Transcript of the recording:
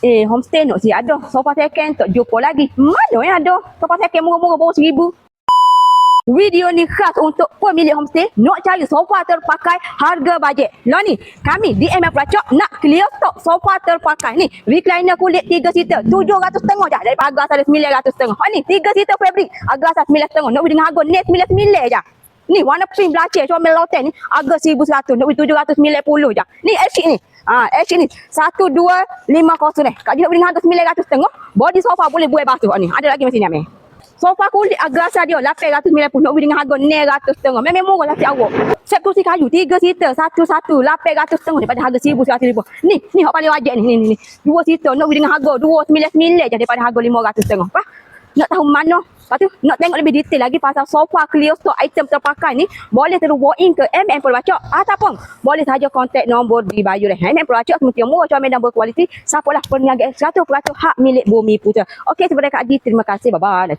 Eh, homestay nak si ada. Sofa second tak jumpa lagi. Mana yang ada? Sofa second murah-murah baru seribu. Video ni khas untuk pemilik homestay nak cari sofa terpakai harga bajet. Lah ni, kami di MF Pelacak nak clear stok sofa terpakai. Ni, recliner kulit 3 seater, 700 tengah je dari harga asal 900 tengah. Ha ni, 3 seater fabric, harga asal 9 tengah. Nak beli dengan harga net 99 je. Ni warna pink belacan comel lauten ni harga 1100 nak beli 790 je. Ni Ash ni. Ha, Ash ni 1250 ni. Kak dia nak beli dengan harga 900 tengah. Body sofa boleh buai basuh ni. Ada lagi mesin ni ambil. Sofa kulit harga asal dia 890 nak beli dengan harga 900 tengah. Memang murah lah si awak. Set kursi kayu 3 seater satu-satu 800 tengah daripada harga 1100 ribu. Ni, ni hak paling wajib ni. Ni ni ni. 2 seater nak beli dengan harga 299 je daripada harga 500 tengah. Apa? Nak tahu mana? Lepas tu nak tengok lebih detail lagi pasal sofa clear stock item terpakai ni boleh terus walk in ke MM Pelbacak ataupun boleh saja kontak nombor di bio ni. MM Pelbacak semestinya murah comel dan berkualiti. Siapalah perniaga 100% hak milik bumi putra. Okey, sebenarnya Kak Adi terima kasih. Bye-bye. Dah